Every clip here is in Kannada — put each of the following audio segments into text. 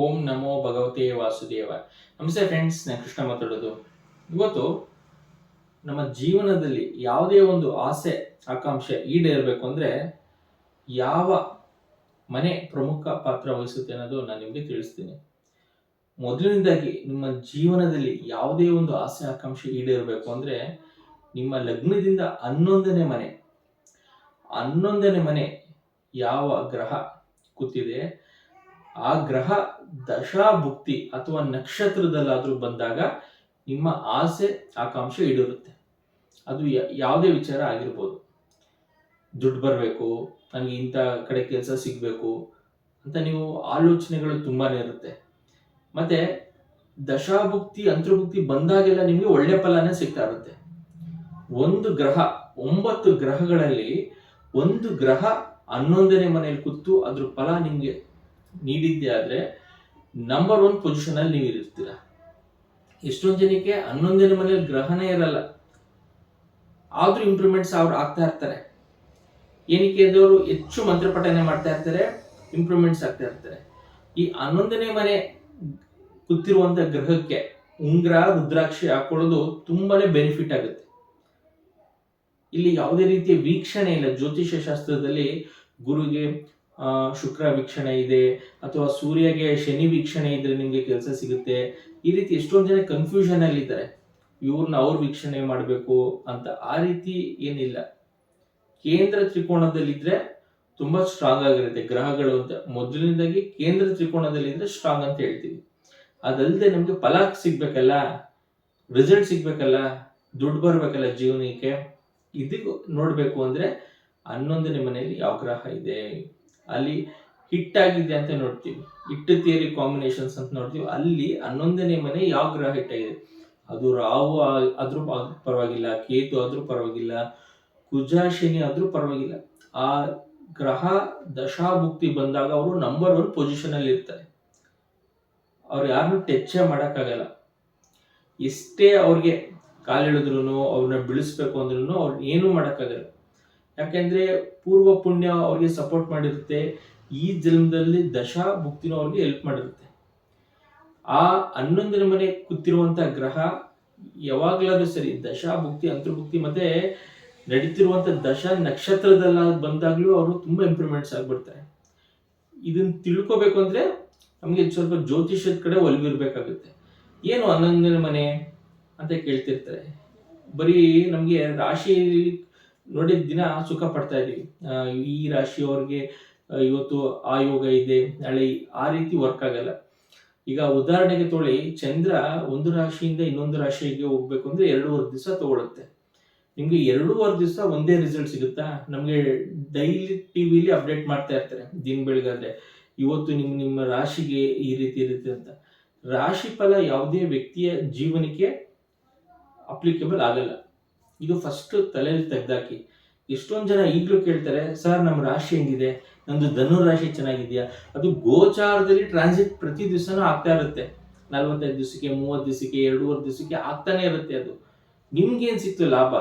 ಓಂ ನಮೋ ಭಗವತೇ ವಾಸುದೇವ. ನಮಸ್ತೆ ಫ್ರೆಂಡ್ಸ್ ನಾನು ಕೃಷ್ಣ ಮಾತಾಡೋದು. ಇವತ್ತು ನಮ್ಮ ಜೀವನದಲ್ಲಿ ಯಾವುದೇ ಒಂದು ಆಸೆ, ಆಕಾಂಕ್ಷೆ ಈಡೇರಬೇಕು ಅಂದ್ರೆ ಯಾವ ಮನೆ ಪ್ರಮುಖ ಪಾತ್ರ ವಹಿಸುತ್ತೆ ಅನ್ನೋದು ನಾನು ನಿಮಗೆ ತಿಳಿಸ್ತೀನಿ. ಮೊದಲನೇದಾಗಿ ನಿಮ್ಮ ಜೀವನದಲ್ಲಿ ಯಾವುದೇ ಒಂದು ಆಸೆ, ಆಕಾಂಕ್ಷೆ ಈಡೇರಬೇಕು ಅಂದ್ರೆ ನಿಮ್ಮ ಲಗ್ನದಿಂದ ಹನ್ನೊಂದನೇ ಮನೆ ಹನ್ನೊಂದನೇ ಮನೆ ಯಾವ ಗ್ರಹ ಕೂತಿದೆ, ಆ ಗ್ರಹ ದಶಾಭುಕ್ತಿ ಅಥವಾ ನಕ್ಷತ್ರದಲ್ಲಾದರೂ ಬಂದಾಗ ನಿಮ್ಮ ಆಸೆ, ಆಕಾಂಕ್ಷೆ ಈಡೇರುತ್ತೆ. ಅದು ಯಾವುದೇ ವಿಚಾರ ಆಗಿರ್ಬೋದು. ದುಡ್ಡು ಬರಬೇಕು, ನನಗೆ ಇಂಥ ಕಡೆ ಕೆಲಸ ಸಿಗಬೇಕು ಅಂತ ನೀವು ಆಲೋಚನೆಗಳು ತುಂಬಾನೇ ಇರುತ್ತೆ. ಮತ್ತೆ ದಶಾಭುಕ್ತಿ, ಅಂತರ್ಭುಕ್ತಿ ಬಂದಾಗೆಲ್ಲ ನಿಮಗೆ ಒಳ್ಳೆ ಫಲನೇ ಸಿಗ್ತಾ ಇರುತ್ತೆ. ಒಂದು ಗ್ರಹ, ಒಂಬತ್ತು ಗ್ರಹಗಳಲ್ಲಿ ಒಂದು ಗ್ರಹ ಹನ್ನೊಂದನೇ ಮನೆಯಲ್ಲಿ ಕೂತು ಅದ್ರ ಫಲ ನಿಮಗೆ ನೀಡಿದ್ದೆ ಆದ್ರೆ ನಂಬರ್ ಒನ್ ಪೊಸಿಷನ್ ಅಲ್ಲಿ ನೀವು ಇರ್ತೀರ ಎಷ್ಟೊಂದು ಜನಕ್ಕೆ ಹನ್ನೊಂದನೇ ಮನೆಯಲ್ಲಿ ಗ್ರಹನೇ ಇರಲ್ಲ. ಆದ್ರೂ ಇಂಪ್ರೂವ್ಮೆಂಟ್ಸ್ ಅವ್ರು ಆಗ್ತಾ ಇರ್ತಾರೆ. ಏನಕ್ಕೆ ಅವರು ಹೆಚ್ಚು ಮಂತ್ರಪಠನೆ ಮಾಡ್ತಾ ಇರ್ತಾರೆ ಇಂಪ್ರೂವ್ಮೆಂಟ್ಸ್ ಆಗ್ತಾ ಇರ್ತಾರೆ. ಈ ಹನ್ನೊಂದನೇ ಮನೆ ಕೂತಿರುವಂತ ಗ್ರಹಕ್ಕೆ ಉಂಗ್ರ, ರುದ್ರಾಕ್ಷಿ ಹಾಕೊಳ್ಳೋದು ತುಂಬಾನೇ ಬೆನಿಫಿಟ್ ಆಗುತ್ತೆ. ಇಲ್ಲಿ ಯಾವುದೇ ರೀತಿಯ ವೀಕ್ಷಣೆ ಇಲ್ಲ. ಜ್ಯೋತಿಷ್ಯ ಶಾಸ್ತ್ರದಲ್ಲಿ ಗುರುಗೆ ಶುಕ್ರ ವೀಕ್ಷಣೆ ಇದೆ, ಅಥವಾ ಸೂರ್ಯಗೆ ಶನಿ ವೀಕ್ಷಣೆ ಇದ್ರೆ ನಿಮಗೆ ಕೆಲಸ ಸಿಗುತ್ತೆ. ಈ ರೀತಿ ಎಷ್ಟೊಂದು ಜನ ಕನ್ಫ್ಯೂಷನ್ ಅಲ್ಲಿ ಇದ್ದಾರೆ. ಇವ್ರನ್ನ ಅವ್ರ ವೀಕ್ಷಣೆ ಮಾಡಬೇಕು ಅಂತ ಆ ರೀತಿ ಏನಿಲ್ಲ. ಕೇಂದ್ರ ತ್ರಿಕೋಣದಲ್ಲಿದ್ರೆ ತುಂಬಾ ಸ್ಟ್ರಾಂಗ್ ಆಗಿರುತ್ತೆ ಗ್ರಹಗಳು ಅಂತ. ಮೊದಲನೇದಾಗಿ ಕೇಂದ್ರ ತ್ರಿಕೋಣದಲ್ಲಿದ್ರೆ ಸ್ಟ್ರಾಂಗ್ ಅಂತ ಹೇಳ್ತೀವಿ. ಅದಲ್ಲದೆ ನಮ್ಗೆ ಫಲ ಸಿಗ್ಬೇಕಲ್ಲ ರಿಸಲ್ಟ್ ಸಿಗ್ಬೇಕಲ್ಲ, ದುಡ್ಡು ಬರ್ಬೇಕಲ್ಲ ಜೀವನಕ್ಕೆ. ಇದಕ್ಕೆ ನೋಡ್ಬೇಕು ಅಂದ್ರೆ ಹನ್ನೊಂದನೇ ಮನೆಯಲ್ಲಿ ಯಾವ ಗ್ರಹ ಇದೆ? ಅಲ್ಲಿ ಹಿಟ್ ಆಗಿದೆ ಅಂತ ನೋಡ್ತೀವಿ. ಹಿಟ್ಟು ಥಿಯರಿ ಕಾಂಬಿನೇಷನ್ಸ್ ಅಂತ ನೋಡ್ತೀವಿ. ಅಲ್ಲಿ ಹನ್ನೊಂದನೇ ಮನೆ ಯಾವ ಗ್ರಹ ಹಿಟ್ ಆಗಿದೆ? ಅದು ರಾಹು ಆದ್ರೂ ಪರವಾಗಿಲ್ಲ, ಕೇತು ಆದ್ರೂ ಪರವಾಗಿಲ್ಲ, ಕುಜ ಶನಿ ಆದ್ರೂ ಪರವಾಗಿಲ್ಲ. ಆ ಗ್ರಹ ದಶಾಭುಕ್ತಿ ಬಂದಾಗ ಅವರು ನಂಬರ್ ಒನ್ ಪೊಸಿಷನ್ ಅಲ್ಲಿ ಇರ್ತಾರೆ. ಅವ್ರು ಯಾರನ್ನು ಟೆಚ್ಚೇ ಮಾಡೋಕ್ಕಾಗಲ್ಲ. ಎಷ್ಟೇ ಅವ್ರಿಗೆ ಕಾಲಿಳಿದ್ರು ಅವ್ರನ್ನ ಬಿಳಿಸ್ಬೇಕು ಅಂದ್ರೂ ಅವ್ರು ಏನು ಮಾಡೋಕ್ಕಾಗಲ್ಲ. ಯಾಕೆಂದ್ರೆ ಪೂರ್ವ ಪುಣ್ಯ ಅವ್ರಿಗೆ ಸಪೋರ್ಟ್ ಮಾಡಿರುತ್ತೆ, ಈ ಜನ್ಮದಲ್ಲಿ ದಶಾ ಭುಕ್ತಿನೂ ಅವ್ರಿಗೆ ಹೆಲ್ಪ್ ಮಾಡಿರುತ್ತೆ. ಆ ಹನ್ನೊಂದನೇ ಮನೆ ಕೂತಿರುವಂತ ಗ್ರಹ ಯಾವಾಗ್ಲಾದ್ರೂ ಸರಿ ದಶಾ ಭುಕ್ತಿ ಅಂತರ್ಭುಕ್ತಿ ಮತ್ತೆ ನಡೀತಿರುವಂತ ದಶ ನಕ್ಷತ್ರದಲ್ಲ ಬಂದಾಗ್ಲೂ ಅವರು ತುಂಬಾ ಇಂಪ್ರೂವ್ಮೆಂಟ್ಸ್ ಆಗ್ಬಿಡ್ತಾರೆ. ಇದನ್ನ ತಿಳ್ಕೊಬೇಕು ಅಂದ್ರೆ ನಮ್ಗೆ ಸ್ವಲ್ಪ ಜ್ಯೋತಿಷ್ಯದ ಕಡೆ ಒಲವಿರ್ಬೇಕಾಗುತ್ತೆ ಏನು ಹನ್ನೊಂದನೇ ಮನೆ ಅಂತ ಕೇಳ್ತಿರ್ತಾರೆ. ಬರೀ ನಮ್ಗೆ ರಾಶಿ ನೋಡಿದ ದಿನ ಸುಖ ಪಡ್ತಾ ಇದೀವಿ ಈ ರಾಶಿಯವ್ರಿಗೆ ಇವತ್ತು ಆ ಯೋಗ ಇದೆ, ನಾಳೆ ಆ ರೀತಿ ವರ್ಕ್ ಆಗಲ್ಲ. ಈಗ ಉದಾಹರಣೆಗೆ ತೊಳಿ, ಚಂದ್ರ ಒಂದು ರಾಶಿಯಿಂದ ಇನ್ನೊಂದು ರಾಶಿಗೆ ಹೋಗ್ಬೇಕು ಅಂದ್ರೆ ಎರಡೂವರೆ ದಿವಸ ತಗೊಳುತ್ತೆ. ನಿಮ್ಗೆ ಎರಡೂವರೆ ದಿವಸ ಒಂದೇ ರಿಸಲ್ಟ್ ಸಿಗುತ್ತಾ? ನಮ್ಗೆ ಡೈಲಿ ಟಿವಿಲಿ ಅಪ್ಡೇಟ್ ಮಾಡ್ತಾ ಇರ್ತಾರೆ, ದಿನ ಬೆಳಗಾದ್ರೆ. ಇವತ್ತು ನಿಮ್, ನಿಮ್ಮ ರಾಶಿಗೆ ಈ ರೀತಿ ಇರುತ್ತೆ ಅಂತ. ರಾಶಿ ಫಲ ಯಾವುದೇ ವ್ಯಕ್ತಿಯ ಜೀವನಕ್ಕೆ ಅಪ್ಲಿಕೇಬಲ್ ಆಗಲ್ಲ. ಇದು ಫಸ್ಟ್ ತಲೆಯಲ್ಲಿ ತೆಗ್ದಾಕಿ. ಎಷ್ಟೊಂದು ಜನ ಈಗಲೂ ಕೇಳ್ತಾರೆ, ಸರ್ ನಮ್ಮ ರಾಶಿ ಹೆಂಗಿದೆ? ನಮ್ಮದು ಧನು ರಾಶಿ ಚೆನ್ನಾಗಿದೆಯಾ? ಅದು ಗೋಚಾರದಲ್ಲಿ ಟ್ರಾನ್ಸಿಟ್ ಪ್ರತಿ ದಿವಸನೂ ಆಗ್ತಾ ಇರುತ್ತೆ. ನಲ್ವತ್ತೈದು ದಿವಸಕ್ಕೆ, ಮೂವತ್ತು ದಿವಸಕ್ಕೆ, ಎರಡೂವರೆ ದಿವಸಕ್ಕೆ ಆಗ್ತಾನೆ ಇರುತ್ತೆ ಅದು. ನಿಮ್ಗೇನು ಸಿಕ್ತು ಲಾಭ?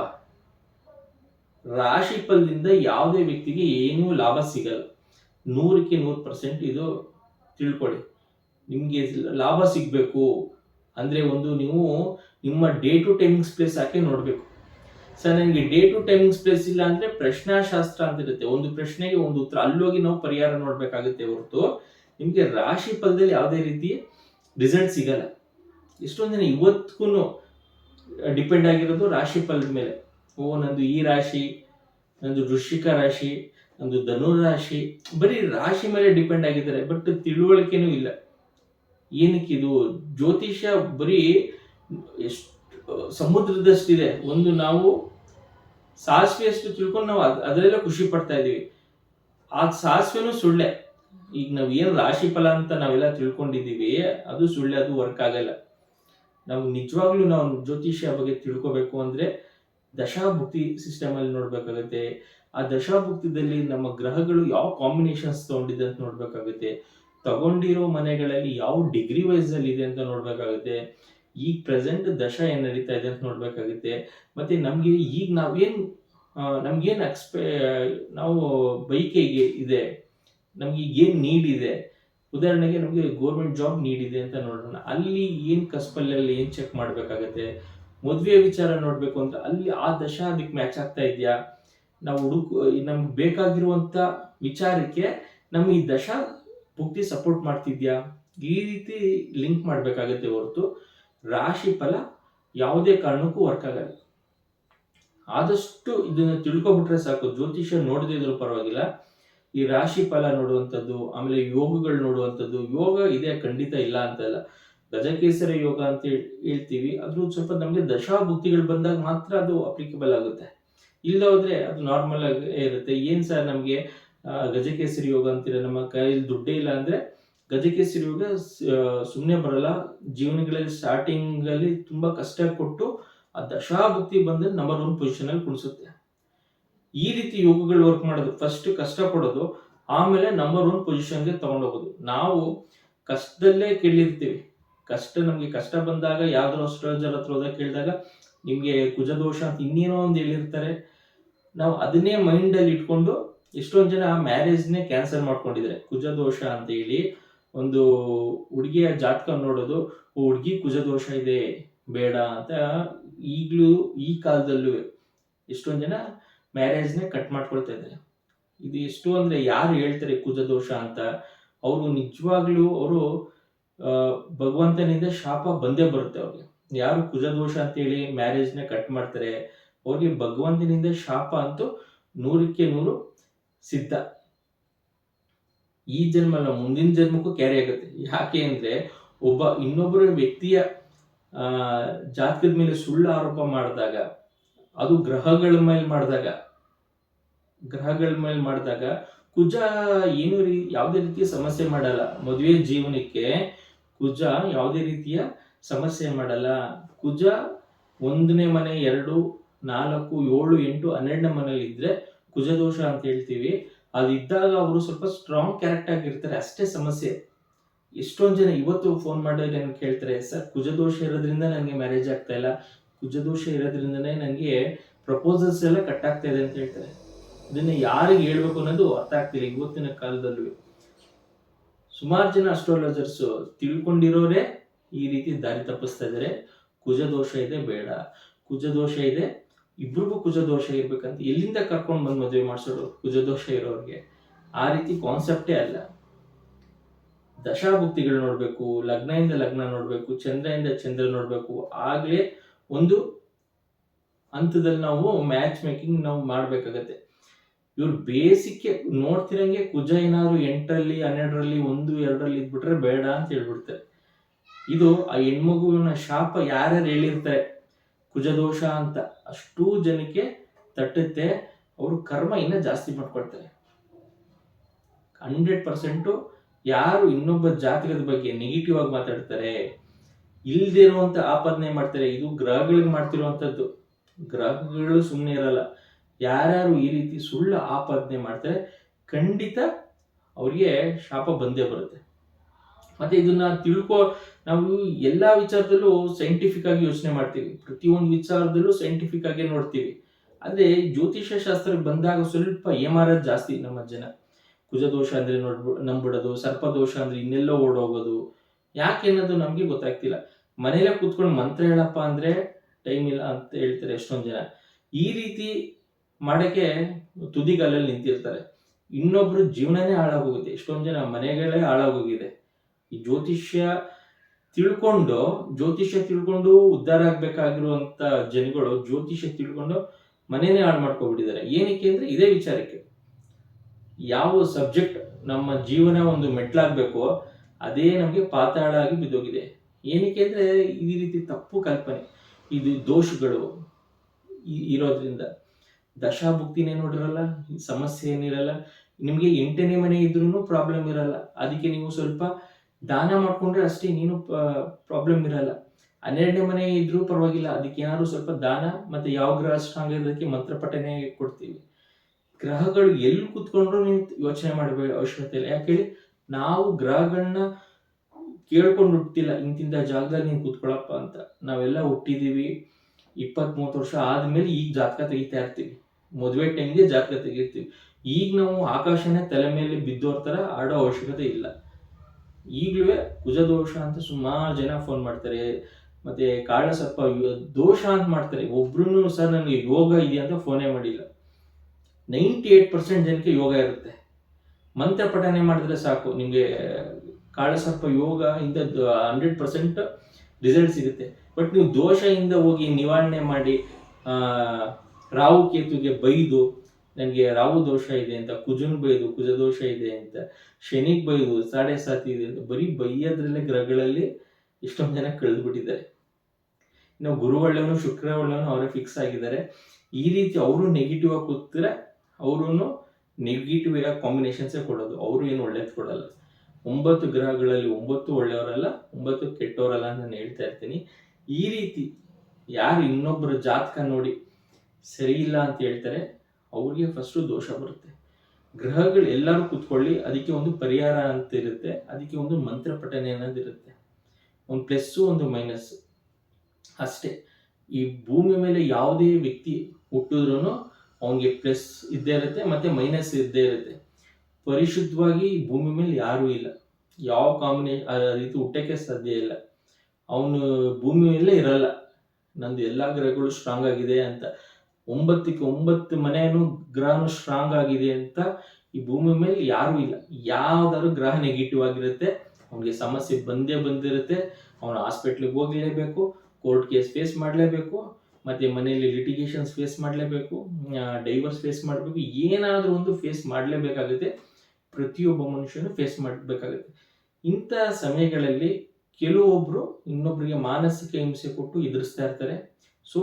ರಾಶಿ ಫಲದಿಂದ ಯಾವುದೇ ವ್ಯಕ್ತಿಗೆ ಏನೂ ಲಾಭ ಸಿಗಲ್ಲ. ನೂರಕ್ಕೆ ನೂರು ಪರ್ಸೆಂಟ್ ಇದು ತಿಳ್ಕೊಳ್ಳಿ ನಿಮಗೆ ಲಾಭ ಸಿಗಬೇಕು. ಅಂದರೆ ಒಂದು ನೀವು ನಿಮ್ಮ ಡೇ ಟು ಟೈಮಿಂಗ್ಸ್ ಪ್ಲೇಸ್ ಹಾಕಿ ನೋಡ್ಬೇಕು. ಸರ್ ನನಗೆ ಡೇ ಟು ಟೈಮಿಂಗ್ಸ್ ಪ್ಲೇಸ್ ಇಲ್ಲ ಅಂದ್ರೆ ಪ್ರಶ್ನಾಶಾಸ್ತ್ರ ಅಂತ ಇರುತ್ತೆ. ಒಂದು ಪ್ರಶ್ನೆಗೆ ಒಂದು ಉತ್ತರ. ಅಲ್ಲೋಗಿ ನಾವು ಪರಿಹಾರ ನೋಡ್ಬೇಕಾಗುತ್ತೆ ಹೊರತು ನಿಮ್ಗೆ ರಾಶಿ ಫಲದಲ್ಲಿ ಯಾವುದೇ ರೀತಿ ರಿಸಲ್ಟ್ ಸಿಗಲ್ಲ. ಎಷ್ಟೊಂದು ಜನ ಇವತ್ತಿಗೂ ಡಿಪೆಂಡ್ ಆಗಿರೋದು ರಾಶಿ ಫಲದ ಮೇಲೆ. ಓ, ನಂದು ಈ ರಾಶಿ, ನಂದು ವೃಶ್ಚಿಕ ರಾಶಿ, ನಂದು ಧನು ರಾಶಿ ಬರೀ ರಾಶಿ ಮೇಲೆ ಡಿಪೆಂಡ್ ಆಗಿದ್ದಾರೆ. ಬಟ್ ತಿಳುವಳಿಕೆನೂ ಇಲ್ಲ. ಏನಕ್ಕೆ ಇದು ಜ್ಯೋತಿಷ್ಯ ಬರೀ ಎಷ್ಟು ಸಮುದ್ರದಷ್ಟಿದೆ. ಒಂದು ನಾವು ಸಾಸಿವೆಯಷ್ಟು ತಿಳ್ಕೊಂಡು ನಾವು ಅದ್- ಅದರಲ್ಲ ಖುಷಿ ಪಡ್ತಾ ಇದೀವಿ ಆ ಸಾಸಿವೆನೂ ಸುಳ್ಳೆ. ಈಗ ನಾವ್ ಏನ್ ರಾಶಿ ಫಲ ಅಂತ ನಾವೆಲ್ಲ ತಿಳ್ಕೊಂಡಿದೀವಿ ಅದು ಸುಳ್ಳೆ, ಅದು ವರ್ಕ್ ಆಗಲ್ಲ. ನಾವು ನಿಜವಾಗ್ಲೂ ನಾವು ಜ್ಯೋತಿಷ್ಯ ಬಗ್ಗೆ ತಿಳ್ಕೊಬೇಕು ಅಂದ್ರೆ ದಶಾಭುಕ್ತಿ ಸಿಸ್ಟಮ್ ಅಲ್ಲಿ ನೋಡ್ಬೇಕಾಗತ್ತೆ. ಆ ದಶಾಭುಕ್ತಿದಲ್ಲಿ ನಮ್ಮ ಗ್ರಹಗಳು ಯಾವ ಕಾಂಬಿನೇಷನ್ಸ್ ತಗೊಂಡಿದೆ ಅಂತ ನೋಡ್ಬೇಕಾಗುತ್ತೆ. ತಗೊಂಡಿರೋ ಮನೆಗಳಲ್ಲಿ ಯಾವ ಡಿಗ್ರಿ ವೈಸ್ ಅಲ್ಲಿ ಇದೆ ಅಂತ ನೋಡ್ಬೇಕಾಗುತ್ತೆ. ಈಗ ಪ್ರೆಸೆಂಟ್ ದಶ ಏನು ನಡೀತಾ ಇದೆ ಅಂತ ನೋಡಬೇಕಾಗುತ್ತೆ. ಮತ್ತೆ ನಮ್ಗೆ ಈಗ ನಾವೇನು ನಮಗೇನು ಎಕ್ಸ್ಪೆ ನಾವು ಬೈಕೆಗೆ ಇದೆ. ನಮ್ಗೆ ಏನ್ ನೀಡ್ ಇದೆ. ಉದಾಹರಣೆಗೆ ನಮಗೆ ಗೌರ್ಮೆಂಟ್ ಜಾಬ್ ನೀಡಿದೆ ಅಂತ ನೋಡೋಣ. ಅಲ್ಲಿ ಏನು ಕಸ್ಪಲ್ಲಲ್ಲಿ ಏನು ಚೆಕ್ ಮಾಡಬೇಕಾಗತ್ತೆ? ಮದುವೆ ವಿಚಾರ ನೋಡಬೇಕು ಅಂತ ಅಲ್ಲಿ ಆ ದಶ ಅದಕ್ಕೆ ಮ್ಯಾಚ್ ಆಗ್ತಾ ಇದೆಯಾ? ನಾವು ಹುಡುಕು, ನಮ್ಗೆ ಬೇಕಾಗಿರುವಂತ ವಿಚಾರಕ್ಕೆ ನಮ್ಗೆ ಈ ದಶ ಪೂರ್ತಿ ಸಪೋರ್ಟ್ ಮಾಡ್ತಿದ್ಯಾ? ಈ ರೀತಿ ಲಿಂಕ್ ಮಾಡಬೇಕಾಗತ್ತೆ ಹೊರತು. ರಾಶಿ ಫಲ ಯಾವುದೇ ಕಾರಣಕ್ಕೂ ವರ್ಕ್ ಆಗಲ್ಲ. ಆದಷ್ಟು ಇದನ್ನ ತಿಳ್ಕೊಬಿಟ್ರೆ ಸಾಕು. ಜ್ಯೋತಿಷ್ಯ ನೋಡದೇ ಇದ್ರೂ ಪರವಾಗಿಲ್ಲ. ಈ ರಾಶಿ ಫಲ ನೋಡುವಂಥದ್ದು, ಆಮೇಲೆ ಯೋಗಗಳು ನೋಡುವಂಥದ್ದು, ಯೋಗ ಇದೆ ಖಂಡಿತ ಇಲ್ಲ ಅಂತಲ್ಲ ಗಜಕೇಸರಿ ಯೋಗ ಅಂತ ಹೇಳ್- ಹೇಳ್ತೀವಿ. ಅದ್ರ ಸ್ವಲ್ಪ ನಮಗೆ ಬುದ್ಧಿಗಳು ಬಂದಾಗ ಮಾತ್ರ ಅದು ಅಪ್ಲಿಕೇಬಲ್ ಆಗುತ್ತೆ. ಇಲ್ಲ ಹೋದ್ರೆ ಅದು ನಾರ್ಮಲ್ ಆಗಿ ಇರುತ್ತೆ. ಏನ್ ಸರ್ ನಮಗೆ ಗಜಕೇಸರಿ ಯೋಗ ಅಂತೀರ, ನಮ್ಮ ಕೈಯಲ್ಲಿ ದುಡ್ಡೇ ಇಲ್ಲ ಅಂದ್ರೆ ಗಜಕೇಸರಿ ಯೋಗ ಸುಮ್ಮನೆ ಬರಲ್ಲ. ಜೀವನಗಳಲ್ಲಿ ಸ್ಟಾರ್ಟಿಂಗ್ ಅಲ್ಲಿ ತುಂಬಾ ಕಷ್ಟ ಕೊಟ್ಟು ಆ ದಶಾಭುಕ್ತಿ ಬಂದ್ರೆ ನಂಬರ್ ಒನ್ ಪೊಸಿಷನ್ ಅಲ್ಲಿ ಕುಣಿಸುತ್ತೆ. ಈ ರೀತಿ ಯೋಗಗಳು ವರ್ಕ್ ಮಾಡೋದು ಫಸ್ಟ್ ಕಷ್ಟ ಕೊಡೋದು ಆಮೇಲೆ ನಂಬರ್ ಒನ್ ಪೊಸಿಷನ್ಗೆ ತಗೊಂಡೋಗೋದು ನಾವು ಕಷ್ಟದಲ್ಲೇ ಕೇಳಿರ್ತೀವಿ. ಕಷ್ಟ ನಮಗೆ ಕಷ್ಟ ಬಂದಾಗ ಯಾವ್ದಾರು ಅಸ್ಟ್ರಾಲಜರ್ ಹತ್ರ ಹೋದಾಗ ಕೇಳಿದಾಗ, ನಿಮಗೆ ಕುಜದೋಷ ಅಂತ ಇನ್ನೇನೋ ಒಂದು ಹೇಳಿರ್ತಾರೆ. ನಾವು ಅದನ್ನೇ ಮೈಂಡ್ ಅಲ್ಲಿ ಇಟ್ಕೊಂಡು ಎಷ್ಟೊಂದು ಜನ ಮ್ಯಾರೇಜ್ನೇ ಕ್ಯಾನ್ಸಲ್ ಮಾಡ್ಕೊಂಡಿದ್ದಾರೆ. ಕುಜದೋಷ ಅಂತ ಹೇಳಿ ಒಂದು ಹುಡುಗಿಯ ಜಾತಕ ನೋಡೋದು ಹುಡುಗಿ ಕುಜದೋಷ ಇದೆ, ಬೇಡ ಅಂತ ಈಗಲೂ ಈ ಕಾಲದಲ್ಲೂ ಎಷ್ಟೊಂದು ಜನ ಮ್ಯಾರೇಜ್ನೇ ಕಟ್ ಮಾಡ್ಕೊಳ್ತಾ ಇದ್ದಾರೆ. ಇದು ಎಷ್ಟು ಅಂದ್ರೆ ಯಾರು ಹೇಳ್ತಾರೆ ಕುಜದೋಷ ಅಂತ? ಅವರು ನಿಜವಾಗ್ಲೂ ಅವರು ಭಗವಂತನಿಂದ ಶಾಪ ಬಂದೇ ಬರುತ್ತೆ ಅವ್ರಿಗೆ. ಯಾರು ಕುಜದೋಷ ಅಂತ ಹೇಳಿ ಮ್ಯಾರೇಜ್ನ ಕಟ್ ಮಾಡ್ತಾರೆ, ಅವ್ರಿಗೆ ಭಗವಂತನಿಂದ ಶಾಪ ಅಂತೂ ನೂರಕ್ಕೆ ನೂರು ಸಿದ್ಧ. ಈ ಜನ್ಮ ಅಲ್ಲ ಮುಂದಿನ ಜನ್ಮಕ್ಕೂ ಕ್ಯಾರಿ ಆಗುತ್ತೆ. ಯಾಕೆ ಅಂದ್ರೆ ಒಬ್ಬ ಇನ್ನೊಬ್ಬರ ವ್ಯಕ್ತಿಯ ಜಾತಕದ ಮೇಲೆ ಸುಳ್ಳು ಆರೋಪ ಮಾಡಿದಾಗ, ಅದು ಗ್ರಹಗಳ ಮೇಲೆ ಮಾಡಿದಾಗ, ಗ್ರಹಗಳ ಮೇಲೆ ಮಾಡಿದಾಗ ಕುಜ ಏನು ರೀ, ಯಾವುದೇ ರೀತಿಯ ಸಮಸ್ಯೆ ಮಾಡಲ್ಲ. ಮದುವೆ ಜೀವನಕ್ಕೆ ಕುಜ ಯಾವುದೇ ರೀತಿಯ ಸಮಸ್ಯೆ ಮಾಡಲ್ಲ. ಕುಜ ಒಂದನೇ ಮನೆ, ಎರಡು, ನಾಲ್ಕು, ಏಳು, ಎಂಟು, ಹನ್ನೆರಡನೇ ಮನೇಲಿ ಇದ್ರೆ ಕುಜ ದೋಷ ಅಂತ ಹೇಳ್ತೀವಿ. ಅದಿದ್ದಾಗ ಅವರು ಸ್ವಲ್ಪ ಸ್ಟ್ರಾಂಗ್ ಕ್ಯಾರೆಕ್ಟರ್ ಆಗಿರ್ತಾರೆ. ಅಷ್ಟೇ ಸಮಸ್ಯೆ. ಎಷ್ಟೊಂದು ಜನ ಇವತ್ತು ಫೋನ್ ಮಾಡಿದ್ರೆ ನನಗೆ ಕೇಳ್ತಾರೆ, ಸರ್, ಕುಜದೋಷ ಇರೋದ್ರಿಂದ ನನಗೆ ಮ್ಯಾರೇಜ್ ಆಗ್ತಾ ಇಲ್ಲ. ಕುಜದೋಷ ಇರೋದ್ರಿಂದನೇ ನನಗೆ ಪ್ರಪೋಸಲ್ಸ್ ಎಲ್ಲ ಕಟ್ ಆಗ್ತಾ ಇದೆ ಅಂತ ಹೇಳ್ತಾರೆ. ಇದನ್ನ ಯಾರಿಗೆ ಹೇಳ್ಬೇಕು ಅನ್ನೋದು ಅರ್ಥ ಆಗ್ತಿಲ್ಲ ಇವತ್ತಿನ ಕಾಲದಲ್ಲೂ. ಸುಮಾರು ಜನ ಅಸ್ಟ್ರಾಲಜರ್ಸ್ ತಿಳ್ಕೊಂಡಿರೋರೇ ಈ ರೀತಿ ದಾರಿ ತಪ್ಪಿಸ್ತಾ ಇದ್ದಾರೆ ಕುಜದೋಷ ಇದೆ, ಬೇಡ. ಕುಜದೋಷ ಇದೆ ಇಬ್ರಿಗೂ ಕುಜದೋಷ ಇರ್ಬೇಕಂತ ಎಲ್ಲಿಂದ ಕರ್ಕೊಂಡು ಬಂದು ಮದುವೆ ಮಾಡಿಸೋರು ಕುಜದೋಷ ಇರೋರಿಗೆ? ಆ ರೀತಿ ಕಾನ್ಸೆಪ್ಟೇ ಅಲ್ಲ. ದಶಾಭುಕ್ತಿಗಳು ನೋಡಬೇಕು, ಲಗ್ನದಿಂದ ಲಗ್ನ ನೋಡ್ಬೇಕು ಚಂದ್ರದಿಂದ ಚಂದ್ರ ನೋಡಬೇಕು, ಆಗ್ಲೇ ಒಂದು ಹಂತದಲ್ಲಿ ನಾವು ಮ್ಯಾಚ್ ಮೇಕಿಂಗ್ ನಾವು ಮಾಡ್ಬೇಕಾಗತ್ತೆ. ಇವ್ರು ಬೇಸಿಕ್ ನೋಡ್ತಿರಂಗೆ ಕುಜ ಏನಾದ್ರು ಎಂಟರಲ್ಲಿ, ಹನ್ನೆರಡರಲ್ಲಿ, ಒಂದು, ಎರಡರಲ್ಲಿ ಇದ್ಬಿಟ್ರೆ ಬೇಡ ಅಂತ ಹೇಳ್ಬಿಡ್ತಾರೆ. ಇದು ಆ ಹೆಣ್ಮಗುವಿನ ಶಾಪ ಯಾರ್ಯಾರು ಹೇಳಿರ್ತಾರೆ? ಕುಜದೋಷ ಅಂತ. ಅಷ್ಟೂ ಜನಕ್ಕೆ ತಟ್ಟುತ್ತೆ, ಅವರು ಕರ್ಮ ಇನ್ನ ಜಾಸ್ತಿ ಮಾಡ್ಕೊಳ್ತಾರೆ ಹಂಡ್ರೆಡ್ ಪರ್ಸೆಂಟು ಯಾರು ಇನ್ನೊಬ್ಬ ಜಾತಕದ ಬಗ್ಗೆ ನೆಗೆಟಿವ್ ಆಗಿ ಮಾತಾಡ್ತಾರೆ, ಇಲ್ದೇ ಇರುವಂತ ಆಪಾದನೆ ಮಾಡ್ತಾರೆ, ಇದು ಗ್ರಹಗಳಿಗೆ ಮಾಡ್ತಿರುವಂತದ್ದು. ಗ್ರಹಗಳು ಸುಮ್ಮನೆ ಇರಲ್ಲ. ಯಾರ್ಯಾರು ಈ ರೀತಿ ಸುಳ್ಳು ಆಪಾದನೆ ಮಾಡ್ತಾರೆ, ಖಂಡಿತ ಅವ್ರಿಗೆ ಶಾಪ ಬಂದೇ ಬರುತ್ತೆ. ಮತ್ತೆ ಇದನ್ನ ತಿಳ್ಕೊ ನಾವು ಎಲ್ಲಾ ವಿಚಾರದಲ್ಲೂ ಸೈಂಟಿಫಿಕ್ ಆಗಿ ಯೋಚನೆ ಮಾಡ್ತೀವಿ. ಪ್ರತಿಯೊಂದು ವಿಚಾರದಲ್ಲೂ ಸೈಂಟಿಫಿಕ್ ಆಗಿ ನೋಡ್ತೀವಿ. ಆದ್ರೆ ಜ್ಯೋತಿಷ್ಯ ಶಾಸ್ತ್ರಕ್ಕೆ ಬಂದಾಗ ಸ್ವಲ್ಪ ಏಮಾರ ಜಾಸ್ತಿ ನಮ್ಮ ಜನ. ಕುಜದೋಷ ಅಂದ್ರೆ ನೋಡ್ಬಿ ನಂಬಿಡೋದು ಸರ್ಪದೋಷ ಅಂದ್ರೆ ಇನ್ನೆಲ್ಲೋ ಓಡೋಗೋದು. ಯಾಕೆ ಅನ್ನೋದು ನಮ್ಗೆ ಗೊತ್ತಾಗ್ತಿಲ್ಲ. ಮನೇಲೆ ಕೂತ್ಕೊಂಡು ಮಂತ್ರ ಹೇಳಪ್ಪ ಅಂದ್ರೆ ಟೈಮ್ ಇಲ್ಲ ಅಂತ ಹೇಳ್ತಾರೆ ಎಷ್ಟೊಂದು ಜನ. ಈ ರೀತಿ ಮಾಡಕ್ಕೆ ತುದಿಗಾಲಲ್ಲಿ ನಿಂತಿರ್ತಾರೆ. ಇನ್ನೊಬ್ರು ಜೀವನನೇ ಹಾಳಾಗೋಗುತ್ತೆ. ಎಷ್ಟೊಂದು ಜನ ಮನೆಗಳೇ ಹಾಳಾಗೋಗಿದೆ. ಈ ಜ್ಯೋತಿಷ್ಯ ತಿಳ್ಕೊಂಡು ಜ್ಯೋತಿಷ್ಯ ತಿಳ್ಕೊಂಡು ಉದ್ಧಾರ ಆಗ್ಬೇಕಾಗಿರುವಂತ ಜನಗಳು ಜ್ಯೋತಿಷ್ಯ ತಿಳ್ಕೊಂಡು ಮನೇನೆ ಹಾಳು ಮಾಡ್ಕೊಬಿಟ್ಟಿದ್ದಾರೆ ಏನಕ್ಕೆ ಅಂದ್ರೆ ಇದೇ ವಿಚಾರಕ್ಕೆ. ಯಾವ ಸಬ್ಜೆಕ್ಟ್ ನಮ್ಮ ಜೀವನ ಒಂದು ಮೆಟ್ಲಾಗ್ಬೇಕೋ ಅದೇ ನಮಗೆ ಪಾತಾಳ ಆಗಿ ಬಿದ್ದೋಗಿದೆ. ಏನಕ್ಕೆ ಅಂದ್ರೆ ಈ ರೀತಿ ತಪ್ಪು ಕಲ್ಪನೆ. ಇದು ದೋಷಗಳು ಇರೋದ್ರಿಂದ. ದಶಾಭುಕ್ತಿನೇ ನೋಡಿರಲ್ಲ ಸಮಸ್ಯೆ ಏನಿರಲ್ಲ ನಿಮಗೆ ಎಂಟನೇ ಮನೆ ಇದ್ರೂ ಪ್ರಾಬ್ಲಮ್ ಇರಲ್ಲ. ಅದಕ್ಕೆ ನೀವು ಸ್ವಲ್ಪ ದಾನ ಮಾಡ್ಕೊಂಡ್ರೆ ಅಷ್ಟೇ ನೀನು ಪ್ರಾಬ್ಲಮ್ ಇರಲ್ಲ. ಹನ್ನೆರಡನೇ ಮನೆ ಇದ್ರೂ ಪರವಾಗಿಲ್ಲ. ಅದಕ್ಕೆ ಏನಾದ್ರು ಸ್ವಲ್ಪ ದಾನ ಮತ್ತೆ ಯಾವ ಗ್ರಹ ಸ್ಟ್ರಾಂಗ್ ಇರೋದಕ್ಕೆ ಮಂತ್ರಪಠನೆ ಕೊಡ್ತೀವಿ. ಗ್ರಹಗಳು ಎಲ್ಲಿ ಕುತ್ಕೊಂಡ್ರು ನೀನು ಯೋಚನೆ ಮಾಡಬೇಕು ಅವಶ್ಯಕತೆ ಇಲ್ಲ. ಯಾಕೆ ಹೇಳಿ, ನಾವು ಗ್ರಹಗಳನ್ನ ಕೇಳ್ಕೊಂಡು ಹುಟ್ಟಿಲ್ಲ. ಇಂತಿಂತ ಜಾಗದಲ್ಲಿ ನೀನು ಕೂತ್ಕೊಳ್ಳಪ್ಪ ಅಂತ. ನಾವೆಲ್ಲ ಹುಟ್ಟಿದೀವಿ. ಇಪ್ಪತ್ತ್ ಮೂವತ್ತು ವರ್ಷ ಆದ್ಮೇಲೆ ಈಗ ಜಾತಕ ತೆಗಿತಾ ಇರ್ತೀವಿ. ಮದುವೆ ಟೈಮ್ಗೆ ಜಾತಕ ತೆಗಿರ್ತೀವಿ. ಈಗ ನಾವು ಆಕಾಶನೇ ತಲೆ ಮೇಲೆ ಬಿದ್ದೋರ್ ತರ ಆಡೋ ಅವಶ್ಯಕತೆ ಇಲ್ಲ. ಈಗಲೂ ಕುಜದೋಷ ಅಂತ ಸುಮಾರು ಜನ ಫೋನ್ ಮಾಡ್ತಾರೆ. ಮತ್ತೆ ಕಾಳಸಪ್ಪ ದೋಷ ಅಂತ ಮಾಡ್ತಾರೆ. ಒಬ್ರು ಸರ್, ನನಗೆ ಯೋಗ ಇದೆಯಾ? ಅಂತ ಫೋನೇ ಮಾಡಿಲ್ಲ. ನೈಂಟಿ ಏಟ್ ಪರ್ಸೆಂಟ್ ಜನಕ್ಕೆ ಯೋಗ ಇರುತ್ತೆ. ಮಂತ್ರ ಪಠನೆ ಮಾಡಿದ್ರೆ ಸಾಕು. ನಿಮಗೆ ಕಾಳಸರ್ಪ ಯೋಗ ಇಂದ ಹಂಡ್ರೆಡ್ ಪರ್ಸೆಂಟ್ ರಿಸಲ್ಟ್ ಸಿಗುತ್ತೆ. ಬಟ್ ನೀವು ದೋಷದಿಂದ ಹೋಗಿ ನಿವಾರಣೆ ಮಾಡಿ ರಾಹು ಕೇತುಗೆ ಬೈದು ನನಗೆ ರಾಹು ದೋಷ ಇದೆ ಅಂತ, ಕುಜನ್ ಬೈದು, ಕುಜ ದೋಷ ಇದೆ ಅಂತ, ಶನಿಗ್ ಬೈದು, ಸಾಡೆ ಸಾತಿ ಇದೆ ಅಂತ ಬರೀ ಬೈಯೋದ್ರಲ್ಲೇ ಗ್ರಹಗಳಲ್ಲಿ ಇಷ್ಟೊಂದು ಜನ ಕಳೆದು ಬಿಟ್ಟಿದ್ದಾರೆ ಇನ್ನು ಗುರು ಒಳ್ಳೆಯವನು ಶುಕ್ರ ಒಳ್ಳೆಯವನು ಅವರೇ ಫಿಕ್ಸ್ ಆಗಿದ್ದಾರೆ. ಈ ರೀತಿ ಅವರು ನೆಗೆಟಿವ್ ಆಗಿ ಕೂತ್ರೆ ಅವರು ನೆಗೆಟಿವ್ ಆಗಿ ಕಾಂಬಿನೇಷನ್ಸೇ ಕೊಡೋದು. ಅವರು ಏನು ಒಳ್ಳೇದು ಕೊಡಲ್ಲ. ಒಂಬತ್ತು ಗ್ರಹಗಳಲ್ಲಿ ಒಂಬತ್ತು ಒಳ್ಳೆಯವರಲ್ಲ, ಒಂಬತ್ತು ಕೆಟ್ಟವರಲ್ಲ ನಾನು ಹೇಳ್ತಾ ಇರ್ತೀನಿ. ಈ ರೀತಿ ಯಾರು ಇನ್ನೊಬ್ಬರ ಜಾತಕ ನೋಡಿ ಸರಿ ಇಲ್ಲ ಅಂತ ಹೇಳ್ತಾರೆ ಅವ್ರಿಗೆ ಫಸ್ಟು ದೋಷ ಬರುತ್ತೆ. ಗ್ರಹಗಳು ಎಲ್ಲರೂ ಕೂತ್ಕೊಳ್ಳಿ, ಅದಕ್ಕೆ ಒಂದು ಪರಿಹಾರ ಅಂತ ಇರುತ್ತೆ, ಅದಕ್ಕೆ ಒಂದು ಮಂತ್ರ ಪಠನೆ ಅನ್ನೋದು ಇರುತ್ತೆ. ಒಂದು ಪ್ಲಸ್ಸು ಒಂದು ಮೈನಸ್ ಅಷ್ಟೇ. ಈ ಭೂಮಿ ಮೇಲೆ ಯಾವುದೇ ವ್ಯಕ್ತಿ ಹುಟ್ಟಿದ್ರು ಅವನಿಗೆ ಪ್ಲಸ್ ಇದ್ದೇ ಇರುತ್ತೆ, ಮತ್ತೆ ಮೈನಸ್ ಇದ್ದೇ ಇರುತ್ತೆ. ಪರಿಶುದ್ಧವಾಗಿ ಭೂಮಿ ಮೇಲೆ ಯಾರೂ ಇಲ್ಲ. ಯಾವ ಕಾಂಬಿನೇ ಆ ರೀತಿ ಹುಟ್ಟಕ್ಕೆ ಸಾಧ್ಯ ಇಲ್ಲ. ಅವನು ಭೂಮಿ ಮೇಲೆ ಇರಲ್ಲ. ನಂದು ಎಲ್ಲ ಗ್ರಹಗಳು ಸ್ಟ್ರಾಂಗ್ ಆಗಿದೆ ಅಂತ. ಒಂಬತ್ತಕ್ಕೆ ಒಂಬತ್ತು ಮನೆಯೂ ಗ್ರಹನು ಸ್ಟ್ರಾಂಗ್ ಆಗಿದೆ ಅಂತ ಈ ಭೂಮಿ ಮೇಲೆ ಯಾರೂ ಇಲ್ಲ. ಯಾವ್ದಾದ್ರು ಗ್ರಹ ನೆಗೆಟಿವ್ ಆಗಿರುತ್ತೆ, ಅವನಿಗೆ ಸಮಸ್ಯೆ ಬಂದೇ ಬಂದಿರುತ್ತೆ, ಅವನು ಹಾಸ್ಪಿಟ್ಲಿಗೆ ಹೋಗಲೇಬೇಕು ಕೋರ್ಟ್ ಕೇಸ್ ಫೇಸ್ ಮಾಡಲೇಬೇಕು, ಮತ್ತೆ ಮನೆಯಲ್ಲಿ ಲಿಟಿಗೇಷನ್ಸ್ ಫೇಸ್ ಮಾಡಲೇಬೇಕು ಡೈವರ್ಸ್ ಫೇಸ್ ಮಾಡಬೇಕು, ಏನಾದರೂ ಒಂದು ಫೇಸ್ ಮಾಡಲೇಬೇಕಾಗುತ್ತೆ, ಪ್ರತಿಯೊಬ್ಬ ಮನುಷ್ಯನು ಫೇಸ್ ಮಾಡಬೇಕಾಗುತ್ತೆ. ಇಂಥ ಸಮಯಗಳಲ್ಲಿ ಕೆಲವೊಬ್ಬರು ಇನ್ನೊಬ್ಬರಿಗೆ ಮಾನಸಿಕ ಹಿಂಸೆ ಕೊಟ್ಟು ಎದುರಿಸ್ತಾ ಇರ್ತಾರೆ. ಸೊ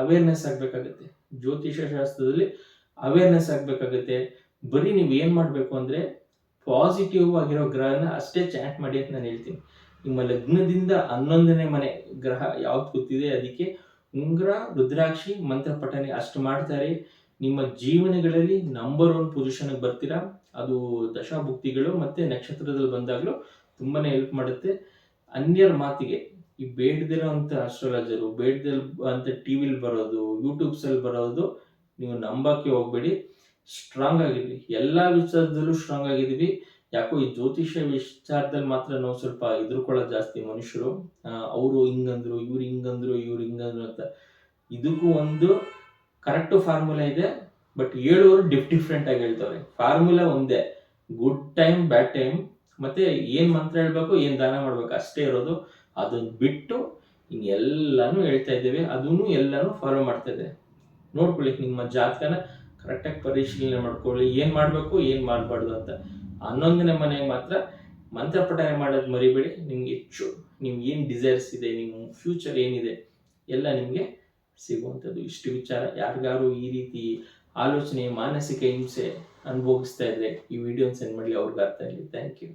ಅವೇರ್ನೆಸ್ ಆಗಬೇಕಾಗುತ್ತೆ. ಜ್ಯೋತಿಷ ಶಾಸ್ತ್ರದಲ್ಲಿ ಅವೇರ್ನೆಸ್ ಆಗಬೇಕಾಗುತ್ತೆ. ಬರೀ ನೀವು ಏನು ಮಾಡಬೇಕು ಅಂದರೆ ಪಾಸಿಟಿವ್ ಆಗಿರೋ ಗ್ರಹನ ಅಷ್ಟೇ ಚಾಟ್ ಮಾಡಿ ಅಂತ ನಾನು ಹೇಳ್ತೀನಿ. ನಿಮ್ಮ ಲಗ್ನದಿಂದ ಹನ್ನೊಂದನೇ ಮನೆ ಗ್ರಹ ಯಾವ್ದು ಕೂತಿದೆ ಅದಕ್ಕೆ ಉಂಗ್ರ, ರುದ್ರಾಕ್ಷಿ, ಮಂತ್ರ ಪಠನೆ ಅಷ್ಟು ಮಾಡ್ತಾರೆ. ನಿಮ್ಮ ಜೀವನಗಳಲ್ಲಿ ನಂಬರ್ ಒನ್ ಪೊಸಿಷನ್ಗೆ ಬರ್ತೀರಾ? ಅದು ದಶಾಭುಕ್ತಿಗಳು ಮತ್ತೆ ನಕ್ಷತ್ರದಲ್ಲಿ ಬಂದಾಗಲೂ ತುಂಬಾನೇ ಹೆಲ್ಪ್ ಮಾಡುತ್ತೆ. ಅನ್ಯರ ಮಾತಿಗೆ ಈ ಬೇಡದಿರೋ ಅಂತ ಅಸ್ಟ್ರಾಲಜರು ಬೇಡದಿಲ್ ಅಂತ ಟಿ ವಿಲಿ ಬರೋದು ಯೂಟ್ಯೂಬ್ಸ್ ಅಲ್ಲಿ ಬರೋದು, ನೀವು ನಂಬಕ್ಕೆ ಹೋಗ್ಬೇಡಿ. ಸ್ಟ್ರಾಂಗ್ ಆಗಿದ್ವಿ ಎಲ್ಲ ವಿಚಾರದಲ್ಲೂ ಸ್ಟ್ರಾಂಗ್ ಆಗಿದ್ದೀವಿ ಯಾಕೋ ಈ ಜ್ಯೋತಿಷ್ಯ ವಿಚಾರದಲ್ಲಿ ಮಾತ್ರ ನಾವು ಸ್ವಲ್ಪ ಎದುರ್ಕೊಳ್ಳೋದು ಜಾಸ್ತಿ ಮನುಷ್ಯರು. ಅವರು ಹಿಂಗಂದ್ರು, ಇವ್ರು ಹಿಂಗಂದ್ರು ಇವ್ರು ಹಿಂಗಂದ್ರು ಅಂತ. ಇದಕ್ಕೂ ಒಂದು ಕರೆಕ್ಟ್ ಫಾರ್ಮುಲಾ ಇದೆ. ಬಟ್ ಹೇಳುವವರು ಡಿಫ್ ಡಿಫ್ರೆಂಟ್ ಆಗಿ ಹೇಳ್ತಾರೆ. ಫಾರ್ಮುಲಾ ಒಂದೇ. ಗುಡ್ ಟೈಮ್ ಬ್ಯಾಡ್ ಟೈಮ್ ಮತ್ತೆ ಏನ್ ಮಂತ್ರ ಹೇಳ್ಬೇಕು, ಏನ್ ದಾನ ಮಾಡ್ಬೇಕು, ಅಷ್ಟೇ ಇರೋದು. ಅದನ್ನ ಬಿಟ್ಟು ಇನ್ ಎಲ್ಲಾನು ಹೇಳ್ತಾ ಇದ್ದೇವೆ ಅದನ್ನು ಎಲ್ಲಾನು ಫಾಲೋ ಮಾಡ್ತಾ ಇದೆ ನೋಡ್ಕೊಳ್ಳಿ, ನಿಮ್ಮ ಜಾತಕನ ಕರೆಕ್ಟಾಗಿ ಪರಿಶೀಲನೆ ಮಾಡ್ಕೊಳ್ಳಿ, ಏನು ಮಾಡಬೇಕು, ಏನು ಮಾಡಬಾರ್ದು ಅಂತ. ಹನ್ನೊಂದನೇ ಮನೆಗೆ ಮಾತ್ರ ಮಂತ್ರ ಪಠನೆ ಮಾಡೋದು ಮರಿಬೇಡಿ. ನಿಮ್ಗೆ ಹೆಚ್ಚು, ನಿಮ್ಗೆ ಏನು ಡಿಸೈರ್ಸ್ ಇದೆ, ನಿಮ್ಮ ಫ್ಯೂಚರ್ ಏನಿದೆ, ಎಲ್ಲ ನಿಮಗೆ ಸಿಗುವಂಥದ್ದು. ಇಷ್ಟು ವಿಚಾರ. ಯಾರಿಗಾರು ಈ ರೀತಿ ಆಲೋಚನೆ, ಮಾನಸಿಕ ಹಿಂಸೆ ಅನುಭವಿಸ್ತಾ ಇದ್ರೆ ಈ ವಿಡಿಯೋನ ಸೆಂಡ್ ಮಾಡಲಿ ಅವ್ರಿಗೆ ಅರ್ಥ ಆಗಲಿ. Thank you